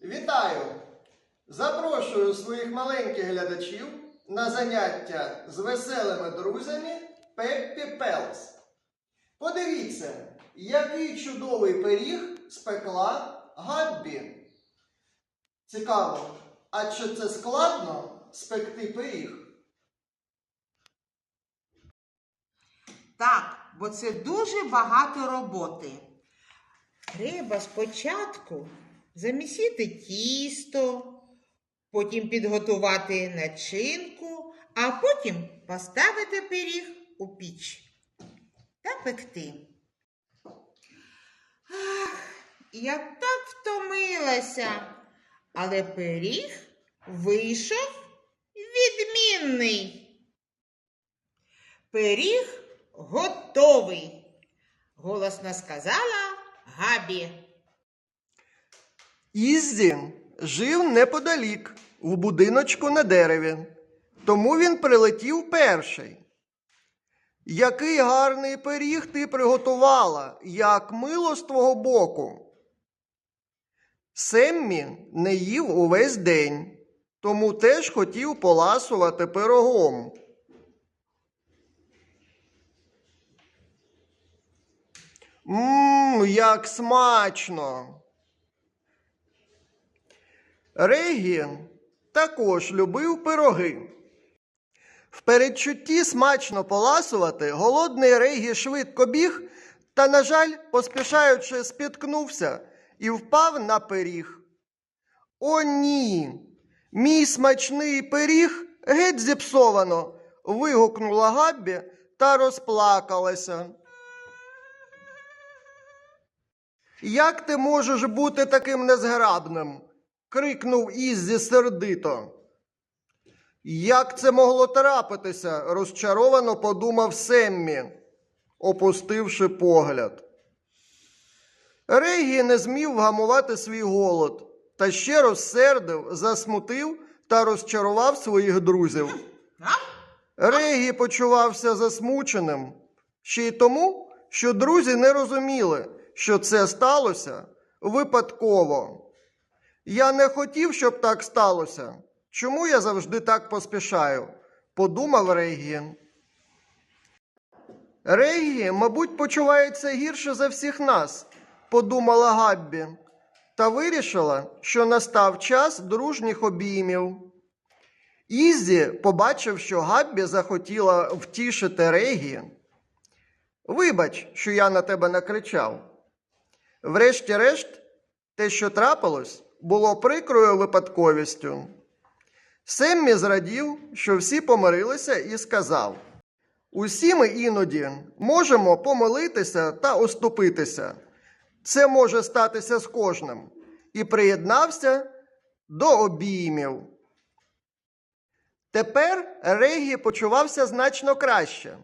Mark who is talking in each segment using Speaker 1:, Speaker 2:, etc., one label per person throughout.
Speaker 1: Вітаю! Запрошую своїх маленьких глядачів на заняття з веселими друзями Пеппі Пелс. Подивіться, який чудовий пиріг спекла Габбі. Цікаво, а чи це складно спекти пиріг?
Speaker 2: Так, бо це дуже багато роботи. Треба спочатку замісити тісто, потім підготувати начинку, а потім поставити пиріг у піч та пекти. Ах, я так втомилася, але пиріг вийшов відмінний. Пиріг готовий, голосно сказала Габі.
Speaker 1: Іззі жив неподалік, в будиночку на дереві, тому він прилетів перший. Який гарний пиріг ти приготувала, як мило з твого боку. Семмі не їв увесь день, тому теж хотів поласувати пирогом. Мм, як смачно! Регі також любив пироги. В передчутті смачно поласувати, голодний Регі швидко біг та, на жаль, поспішаючи, спіткнувся і впав на пиріг. О, ні! Мій смачний пиріг геть зіпсовано. вигукнула Габбі та розплакалася. Як ти можеш бути таким незграбним? Крикнув Іззі сердито. Як це могло трапитися? розчаровано подумав Семмі, опустивши погляд. Регі не змів вгамувати свій голод та ще розсердив, засмутив та розчарував своїх друзів. Регі почувався засмученим ще й тому, що друзі не розуміли, що це сталося випадково. Я не хотів, щоб так сталося. Чому я завжди так поспішаю? подумав Регі. Регі, мабуть, почувається гірше за всіх нас, подумала Габбі, та вирішила, що настав час дружніх обіймів. Іззі побачив, що Габбі захотіла втішити Регі. Вибач, що я на тебе накричав. Врешті-решт, те, що трапилось, було прикрою випадковістю. Семмі зрадів, що всі помирилися, і сказав: Усі ми іноді можемо помолитися та оступитися. Це може статися з кожним. І приєднався до обіймів. Тепер Регі почувався значно краще.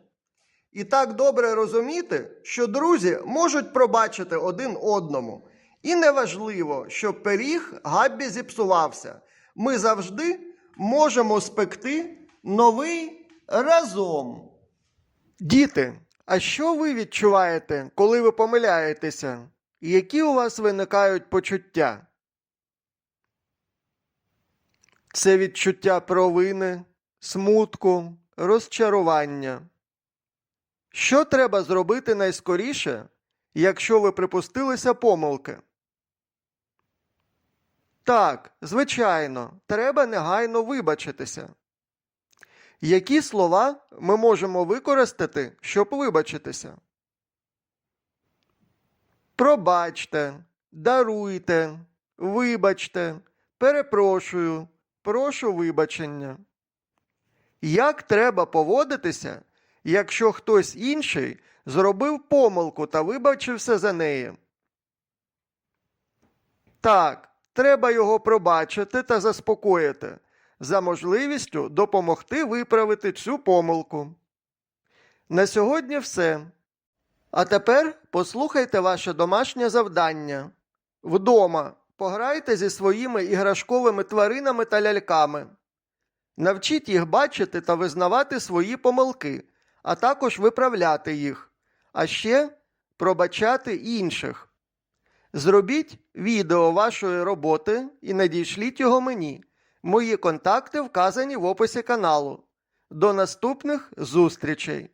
Speaker 1: І так добре розуміти, що друзі можуть пробачити один одному. І неважливо, що пиріг Габбі зіпсувався. Ми завжди можемо спекти новий разом. Діти, а що ви відчуваєте, коли ви помиляєтеся? Які у вас виникають почуття? Це відчуття провини, смутку, розчарування. Що треба зробити найскоріше, якщо ви припустилися помилки? Так, звичайно, треба негайно вибачитися. Які слова ми можемо використати, щоб вибачитися? Пробачте, даруйте, вибачте, перепрошую, прошу вибачення. Як треба поводитися, якщо хтось інший зробив помилку та вибачився за неї? Так, треба його пробачити та заспокоїти за можливістю допомогти виправити цю помилку. На сьогодні все. А тепер послухайте ваше домашнє завдання. Вдома пограйте зі своїми іграшковими тваринами та ляльками. Навчіть їх бачити та визнавати свої помилки, а також виправляти їх, а ще пробачати інших. Зробіть відео вашої роботи і надішліть його мені. Мої контакти вказані в описі каналу. До наступних зустрічей!